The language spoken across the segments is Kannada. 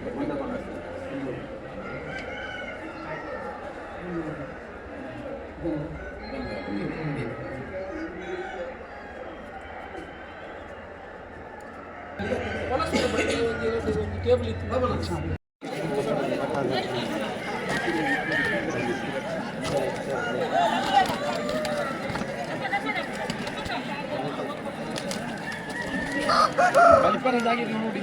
que cuenta con nuestro Vámonos. ಬಲಿಪರದಾಗಿದೆ ನೋಡಿ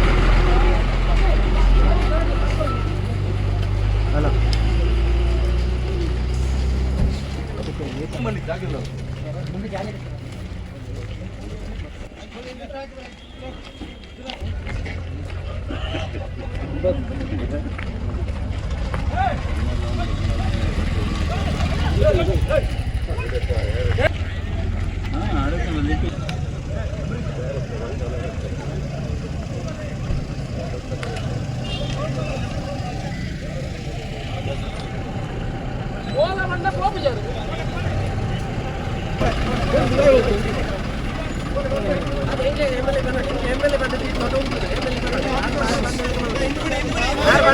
这个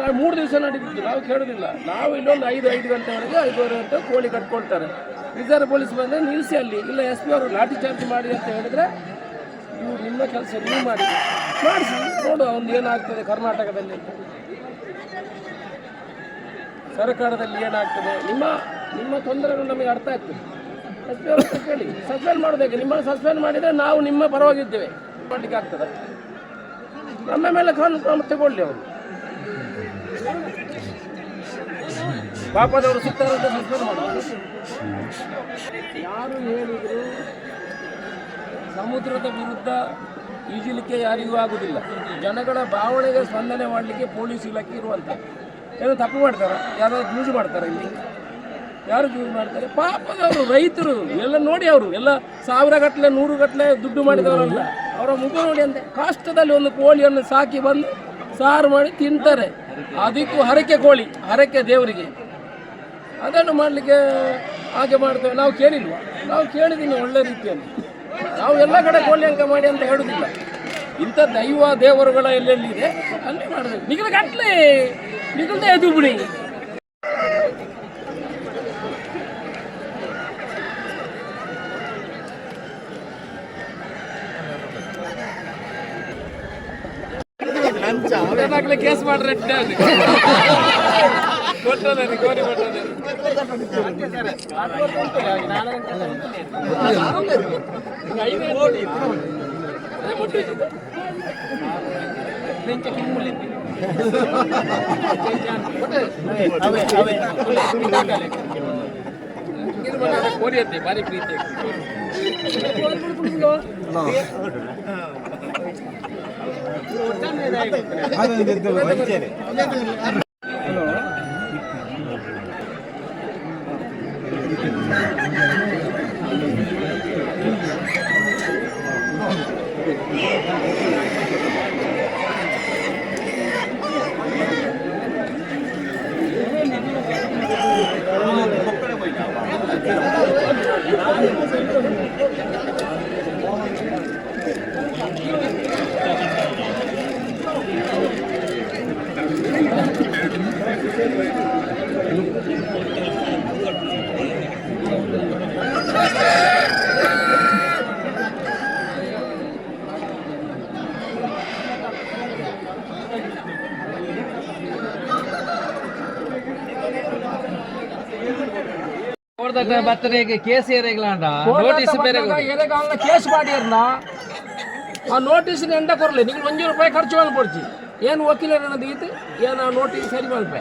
ನಾವು ಮೂರು ದಿವಸ ನಡೀತಿದ್ದು ನಾವು ಕೇಳೋದಿಲ್ಲ. ನಾವು ಇಲ್ಲೊಂದು ಐದು ಐದು ಗಂಟೆವರೆಗೆ ಐದುವರೆ ಗಂಟೆ ಕೋಳಿ ಕಟ್ಕೊಳ್ತಾರೆ. ರಿಸರ್ವ್ ಪೊಲೀಸ್ ಬಂದರೆ ನಿಲ್ಲಿಸಿ ಅಲ್ಲಿ, ಇಲ್ಲ ಎಸ್ ಪಿ ಅವರು ಲಾಠಿ ಚಾರ್ಜ್ ಮಾಡಿ ಅಂತ ಹೇಳಿದ್ರೆ ನೀವು ನಿಮ್ಮ ಕೆಲಸ, ನೀವು ಮಾಡಿ. ಮಾಡಿಸಿ, ನೋಡು ಒಂದು ಏನಾಗ್ತದೆ ಕರ್ನಾಟಕದಲ್ಲಿ. ಸರ್ಕಾರದಲ್ಲಿ ಏನಾಗ್ತದೆ? ನಿಮ್ಮ ನಿಮ್ಮ ತೊಂದರೆಗಳು ನಮಗೆ ಅರ್ಥ ಆಗ್ತದೆ. ಎಸ್ ಪಿ ಅವರು ಕೇಳಿ ಸಸ್ಪೆಂಡ್ ಮಾಡೋದಕ್ಕೆ ನಿಮ್ಮನ್ನು ಸಸ್ಪೆಂಡ್ ಮಾಡಿದರೆ ನಾವು ನಿಮ್ಮ ಪರವಾಗಿದ್ದೇವೆ. ಮಾಡಲಿಕ್ಕೆ ಆಗ್ತದೆ? ನಮ್ಮ ಮೇಲೆ ಕಾನೂನು ಕ್ರಮ ತಗೊಳ್ಳಿ ಅವರು. ಪಾಪದವರು ಸುತ್ತ ಯಾರು ಹೇಳಿದ್ರು ಸಮುದ್ರದ ವಿರುದ್ಧ ಈಜಲಿಕ್ಕೆ ಯಾರಿಗೂ ಆಗುದಿಲ್ಲ. ಜನಗಳ ಭಾವನೆಗೆ ಸ್ಪಂದನೆ ಮಾಡಲಿಕ್ಕೆ ಪೊಲೀಸ್ ಇಲಾಖೆ ಇರುವಂಥ ಏನೋ ತಪ್ಪು ಮಾಡ್ತಾರ? ಯಾರಾದ್ರು ಯೂಸ್ ಮಾಡ್ತಾರೆ ಇಲ್ಲಿ? ಯಾರು ಯೂಸ್ ಮಾಡ್ತಾರೆ? ಪಾಪದವರು, ರೈತರು. ಎಲ್ಲ ನೋಡಿ ಅವರು. ಎಲ್ಲ ಸಾವಿರ ಗಟ್ಟಲೆ ನೂರು ಗಟ್ಟಲೆ ದುಡ್ಡು ಮಾಡಿದವರಲ್ಲ. ಅವರ ಮುಖ ನೋಡಿ ಅಂತೆ. ಕಷ್ಟದಲ್ಲಿ ಒಂದು ಕೋಳಿಯನ್ನು ಸಾಕಿ ಬಂದು ಸಾರು ಮಾಡಿ ತಿಂತಾರೆ. ಅದಕ್ಕೂ ಹರಕೆ ಕೋಳಿ, ಹರಕೆ ದೇವರಿಗೆ. ಅದನ್ನು ಮಾಡಲಿಕ್ಕೆ ಹಾಗೆ ಮಾಡ್ತೇವೆ. ನಾವು ಕೇಳಿಲ್ವ? ನಾವು ಕೇಳಿದ್ದೀನಿ ಒಳ್ಳೆ ರೀತಿಯಲ್ಲಿ. ನಾವು ಎಲ್ಲ ಕಡೆ ಕೋಳಿ ಅಂಕ ಮಾಡಿ ಅಂತ ಹೇಳುವುದಿಲ್ಲ ಇಂಥ ದೈವ ದೇವರುಗಳ ಎಲ್ಲೆಲ್ಲಿದೆ? ಅಲ್ಲಿ ಮಾಡಬೇಕು. ನಿಗಲ ಗಟ್ಲೆ ನಿಗಲ್ದೇ ಎದು ಬಿಡಿ. ಏನಾಗ್ಲಿ ಕೇಸ್ ಮಾಡ್ರೆ ಕೊಟ್ಟದೆ ಗೋರಿ ಕೊಟ್ಟದೆ ಕೋರಿ ಅಂತೆ ಭಾರಿ ಪ್ರೀತಿ. அது ಕೇಸ್ ಏರೆಗ್ಲಾಂಡ ನೋಟಿಸ್ ಬೇರೆ ಎರೆಗಾಲ ಕೇಸ್ ಮಾಡಿರ್ನ ಆ ನೋಟಿಸ್ ಎಂಡ ಕೊರಲಿ ನೀವು ಒಂಜು ರೂಪಾಯಿ ಖರ್ಚು ಮಾಡಿ ಪಡ್ಚಿ ಏನು ವಕೀಲರು ಅನ್ನೋದು ಇದು ಏನು ನೋಟಿಸ್ ಸರಿ ಮಾಡ್ಬೇ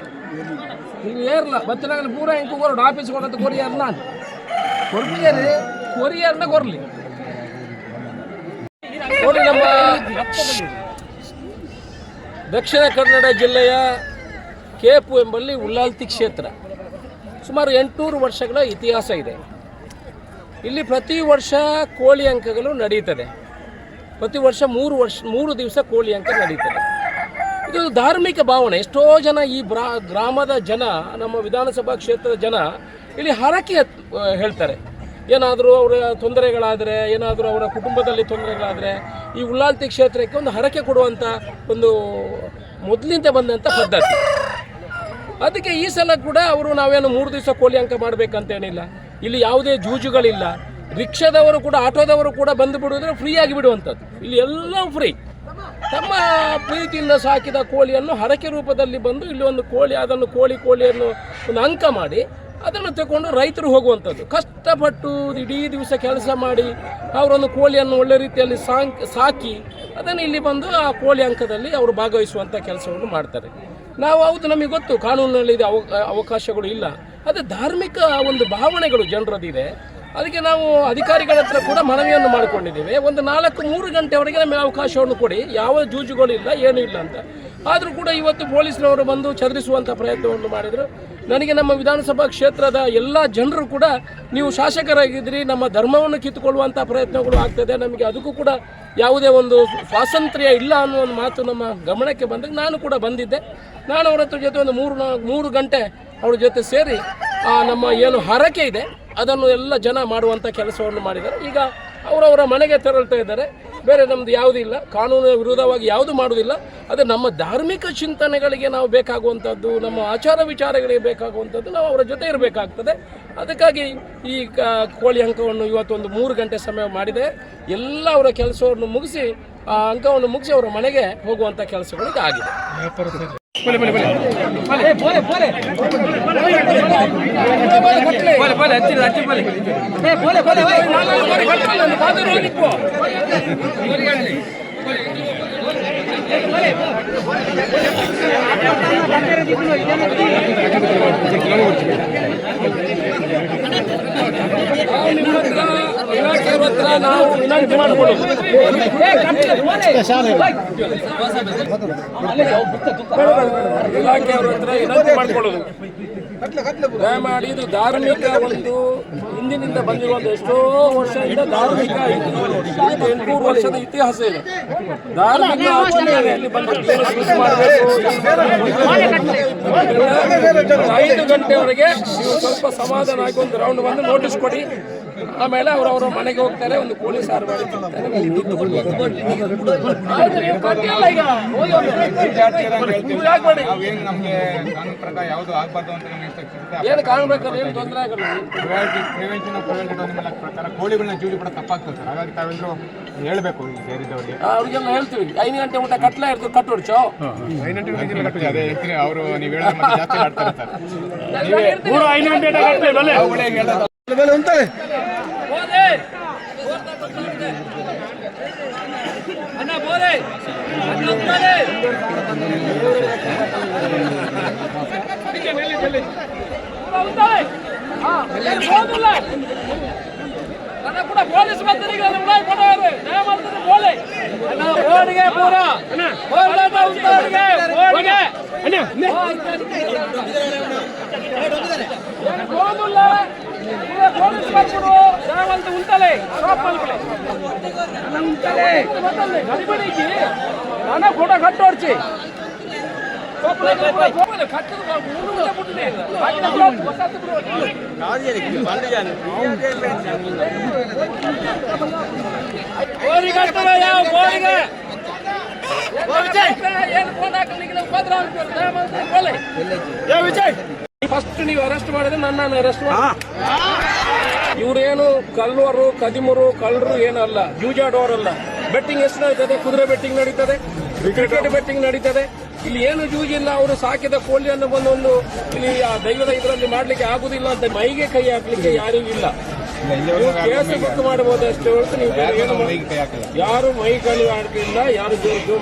ನೀವು ಏರ್ಲ. ಬತ್ತನಾಗಲಿ ಪೂರ ಹೆಂಗೆ ಕೊರಡು ಆಫೀಸ್ ಕೊಡೋದು ಕೊರಿಯರ್ ನಾನು. ಕೊರಿಯರ್ ಕೊರಿಯರ್ನ ಕೊರಲಿ. ನೋಡಿ ನಮ್ಮ ದಕ್ಷಿಣ ಕನ್ನಡ ಜಿಲ್ಲೆಯ ಕೇಪು ಎಂಬಲ್ಲಿ ಉಲ್ಲಾಲ್ತಿ ಕ್ಷೇತ್ರ. ಸುಮಾರು ಎಂಟುನೂರು ವರ್ಷಗಳ ಇತಿಹಾಸ ಇದೆ. ಇಲ್ಲಿ ಪ್ರತಿ ವರ್ಷ ಕೋಳಿ ಅಂಕಗಳು ನಡೀತದೆ. ಪ್ರತಿ ವರ್ಷ ಮೂರು ವರ್ಷ, ಮೂರು ದಿವಸ ಕೋಳಿ ಅಂಕ ನಡೀತದೆ. ಇದು ಧಾರ್ಮಿಕ ಭಾವನೆ. ಎಷ್ಟೋ ಜನ ಈ ಬ್ರಾ, ಗ್ರಾಮದ ಜನ, ನಮ್ಮ ವಿಧಾನಸಭಾ ಕ್ಷೇತ್ರದ ಜನ ಇಲ್ಲಿ ಹರಕೆ ಹೇಳ್ತಾರೆ. ಏನಾದರೂ ಅವರ ತೊಂದರೆಗಳಾದರೆ, ಏನಾದರೂ ಅವರ ಕುಟುಂಬದಲ್ಲಿ ತೊಂದರೆಗಳಾದರೆ, ಈ ಉಳ್ಳಾಲ್ತಿ ಕ್ಷೇತ್ರಕ್ಕೆ ಒಂದು ಹರಕೆ ಕೊಡುವಂಥ ಒಂದು ಮೊದಲಿಂದ ಬಂದಂಥ ಪದ್ಧತಿ. ಅದಕ್ಕೆ ಈ ಸಲ ಕೂಡ ಅವರು ನಾವೇನು ಮೂರು ದಿವಸ ಕೋಳಿ ಅಂಕ ಮಾಡಬೇಕಂತೇನಿಲ್ಲ. ಇಲ್ಲಿ ಯಾವುದೇ ಜೂಜುಗಳಿಲ್ಲ. ರಿಕ್ಷಾದವರು ಕೂಡ, ಆಟೋದವರು ಕೂಡ ಬಂದು ಬಿಡುವುದ್ರೆ ಫ್ರೀ ಆಗಿ ಬಿಡುವಂಥದ್ದು. ಇಲ್ಲಿ ಎಲ್ಲವೂ ಫ್ರೀ ತಮ್ಮ ಪ್ರೀತಿಯಿಂದ ಸಾಕಿದ ಕೋಳಿಯನ್ನು ಹರಕೆ ರೂಪದಲ್ಲಿ ಬಂದು ಇಲ್ಲಿ ಒಂದು ಕೋಳಿ, ಅದನ್ನು ಕೋಳಿ, ಕೋಳಿಯನ್ನು ಒಂದು ಅಂಕ ಮಾಡಿ ಅದನ್ನು ತಗೊಂಡು ರೈತರು ಹೋಗುವಂಥದ್ದು. ಕಷ್ಟಪಟ್ಟು ಇಡೀ ದಿವಸ ಕೆಲಸ ಮಾಡಿ ಅವರೊಂದು ಕೋಳಿಯನ್ನು ಒಳ್ಳೆ ರೀತಿಯಲ್ಲಿ ಸಾಂಕ್, ಸಾಕಿ ಅದನ್ನು ಇಲ್ಲಿ ಬಂದು ಆ ಕೋಳಿ ಅಂಕದಲ್ಲಿ ಅವರು ಭಾಗವಹಿಸುವಂಥ ಕೆಲಸವನ್ನು ಮಾಡ್ತಾರೆ. ನಾವು ಹೌದು ನಮಗೆ ಗೊತ್ತು ಕಾನೂನಿನಲ್ಲಿ ಅವಕಾಶಗಳು ಇಲ್ಲ. ಅದು ಧಾರ್ಮಿಕ ಒಂದು ಭಾವನೆಗಳು ಜನರದಿದೆ. ಅದಕ್ಕೆ ನಾವು ಅಧಿಕಾರಿಗಳ ಹತ್ರ ಕೂಡ ಮನವಿಯನ್ನು ಮಾಡಿಕೊಂಡಿದ್ದೇವೆ. ಒಂದು ನಾಲ್ಕು ಮೂರು ಗಂಟೆವರೆಗೆ ನಮಗೆ ಅವಕಾಶವನ್ನು ಕೊಡಿ. ಯಾವ ಜೂಜುಗಳಿಲ್ಲ ಏನೂ ಇಲ್ಲ ಅಂತ. ಆದರೂ ಕೂಡ ಇವತ್ತು ಪೊಲೀಸ್ನವರು ಬಂದು ಚದುರಿಸುವಂಥ ಪ್ರಯತ್ನವನ್ನು ಮಾಡಿದರು. ನನಗೆ ನಮ್ಮ ವಿಧಾನಸಭಾ ಕ್ಷೇತ್ರದ ಎಲ್ಲ ಜನರು ಕೂಡ ನೀವು ಶಾಸಕರಾಗಿದ್ದೀರಿ, ನಮ್ಮ ಧರ್ಮವನ್ನು ಕಿತ್ತುಕೊಳ್ಳುವಂಥ ಪ್ರಯತ್ನಗಳು ಆಗ್ತದೆ ನಮಗೆ ಅದಕ್ಕೂ ಕೂಡ ಯಾವುದೇ ಒಂದು ಸ್ವಾತಂತ್ರ್ಯ ಇಲ್ಲ ಅನ್ನೋ ಒಂದು ಮಾತು ನಮ್ಮ ಗಮನಕ್ಕೆ ಬಂದಾಗ ನಾನು ಕೂಡ ಬಂದಿದ್ದೆ. ನಾನು ಅವರ ಜೊತೆ ಒಂದು ಮೂರು ಮೂರು ಗಂಟೆ ಅವ್ರ ಜೊತೆ ಸೇರಿ ನಮ್ಮ ಏನು ಹರಕೆ ಇದೆ, ಅದನ್ನು ಎಲ್ಲ ಜನ ಮಾಡುವಂಥ ಕೆಲಸವನ್ನು ಮಾಡಿದ್ದಾರೆ. ಈಗ ಅವರವರ ಮನೆಗೆ ತೆರಳ್ತಾ ಇದ್ದಾರೆ. ಬೇರೆ ನಮ್ಮದು ಯಾವುದೂ ಇಲ್ಲ. ಕಾನೂನು ವಿರೋಧವಾಗಿ ಯಾವುದು ಮಾಡುವುದಿಲ್ಲ. ಅದು ನಮ್ಮ ಧಾರ್ಮಿಕ ಚಿಂತನೆಗಳಿಗೆ ನಾವು ಬೇಕಾಗುವಂಥದ್ದು, ನಮ್ಮ ಆಚಾರ ವಿಚಾರಗಳಿಗೆ ಬೇಕಾಗುವಂಥದ್ದು ನಾವು ಅವರ ಜೊತೆ ಇರಬೇಕಾಗ್ತದೆ. ಅದಕ್ಕಾಗಿ ಈ ಕೋಳಿ ಅಂಕವನ್ನು ಇವತ್ತೊಂದು ಮೂರು ಗಂಟೆ ಸಮಯ ಮಾಡಿದೆ. ಎಲ್ಲ ಅವರ ಕೆಲಸವನ್ನು ಮುಗಿಸಿ, ಆ ಅಂಕವನ್ನು ಮುಗಿಸಿ ಅವರ ಮನೆಗೆ ಹೋಗುವಂಥ ಕೆಲಸಗಳಿಗೆ ಆಗಿದೆ. ನಾವು ನಿಮ್ಮ ಹತ್ರ ಇಲಾಖೆಯವ್ರ ಹತ್ರ ನಾವು ಇದು ಧಾರ್ಮಿಕ ಒಂದು ಹಿಂದಿನಿಂದ ಬಂದಿರುವಂತ ಎಷ್ಟೋ ವರ್ಷದಿಂದ ಧಾರ್ಮಿಕ ಎಂಟುನೂರು ವರ್ಷದ ಇತಿಹಾಸ ಇದೆ. ಧಾರ್ಮಿಕ ಬಂದು ಐದು ಗಂಟೆವರೆಗೆ ಸ್ವಲ್ಪ ಸಮಾಧಾನ ಆಗಿ ಒಂದು ರೌಂಡ್ ಬಂದು ನೋಟಿಸ್ ಕೊಡಿ. ಆಮೇಲೆ ಅವರವರ ಮನೆಗೆ ಹೋಗ್ತಾರೆ ಒಂದು ಕೋಳಿ ಸಾರು ಮಾಡಿ ಏನು ಕಾನೂನು ಪ್ರಕಾರ ಯಾವುದು ಆಗಬಾರ್ದು ಅಂತ ನಮಗೆ instruction ಏನು ಕಾಣ್ಬೇಕಲ್ಲ ಏನು ತೊಂದರೆ ಆಗಲ್ಲ. ಕೋಳಿಗಳನ್ನ ಜೂಲಿ ಕೂಡ ತಪ್ಪಾಗ್ತದೆ ಸರ್ ಹಾಗಾಗಿ ತಾವೆಲ್ಲರೂ ಹೇಳಬೇಕು ಈ ಸೇರಿದವರಿಗೆ ಅವ್ರಿಗೆಲ್ಲ ಹೇಳ್ತೀವಿ. ಐದು ಗಂಟೆ ಊಟ ಕಟ್ಲ ಇರ್ತದೆ ಕಟ್ಟು ಹೊಡ್ಚೋ ಗಂಟೆ ವಿಜಿಲ್ ಕಟ್ಟಿದೆ ಅದೇ ಹೇಳ್ತೀನಿ ಅವರು ನೀವು ಹೇಳೋ ಜಾಸ್ತಿ ಆಡ್ತಾರೆ ಸರ್ ಅವುಗಳೇ ಹೇಳೋದು கூட போலீஸ் மந்திரிக்கு முன்னாடி போட்டாரு ஜெயமரத்துக்கு போலே அண்ணா போடுங்க பூரா ನಾನ ಫೋಟೋ ಕಟ್ಟು ಹೊಡ್ಸಿ. ಫಸ್ಟ್ ನೀವು ಅರೆಸ್ಟ್ ಮಾಡಿದ್ರೆ ನನ್ನ ಅರೆಸ್ಟ್ ಮಾಡಿ. ಇವರೇನು ಕಲ್ಲವರು ಕದಿಮರು ಕಳ್ಳರು ಏನಲ್ಲ. ಜೂಜಾಡೋರಲ್ಲ ಬೆಟ್ಟಿಂಗ್ ಎಷ್ಟು ನಡೀತದೆ? ಕುದುರೆ ಬೆಟ್ಟಿಂಗ್ ನಡೀತದೆ ಕ್ರಿಕೆಟ್ ಬೆಟ್ಟಿಂಗ್ ನಡೀತದೆ. ಇಲ್ಲಿ ಏನು ಇಲ್ಲ ಅವರು ಸಾಕಿದ ಕೋಳಿಯನ್ನು ಬಂದೊಂದು ಇಲ್ಲಿ ಆ ದೈವದ ಇದರಲ್ಲಿ ಮಾಡ್ಲಿಕ್ಕೆ ಆಗುದಿಲ್ಲ ಅಂತ ಮೈಗೆ ಕೈ ಹಾಕ್ಲಿಕ್ಕೆ ಯಾರಿಗೂ ಇಲ್ಲ. ನೀವು ಕೇಸ್ ಬುಕ್ ಮಾಡಬಹುದು ಅಷ್ಟೇ ಹೊರತು ನೀವು ಬೇರೆ ಏನು ಯಾರು ಮೈ ಕೈ ಹಾಕಲಿಲ್ಲ ಯಾರು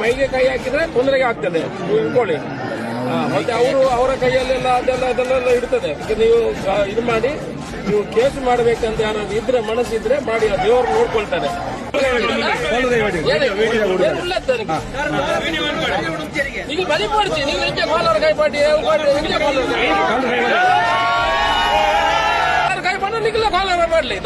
ಮೈಗೆ ಕೈ ಹಾಕಿದ್ರೆ ತೊಂದರೆಗೆ ಆಗ್ತದೆ. ನೀವು ಇಟ್ಕೊಳ್ಳಿ ಮತ್ತೆ ಅವರು ಅವರ ಕೈಯಲ್ಲೆಲ್ಲ ಅದೆಲ್ಲ ಅದೆಲ್ಲ ಇಡ್ತದೆ ನೀವು ಇದು ಮಾಡಿ ನೀವು ಕೇಸ್ ಮಾಡ್ಬೇಕಂತ ಯಾರಾದ್ರೂ ಇದ್ರೆ ಮನಸ್ಸಿದ್ರೆ ಮಾಡಿ ಆ ದೇವರು ನೋಡ್ಕೊಳ್ತಾರೆ. ನೀವು ಬದಿಪಡಿಸಿ ನೀವು ಹೆಂಗೆ ಕಾಲರ್ ಕೈ ಪಾಟಿ ಹೆಂಗೆ ಕಾಲರ್ ಕೈ ಮಾಡಿ ನಿಖಿಲ ಕಾಲರ್ ಮಾಡಲಿ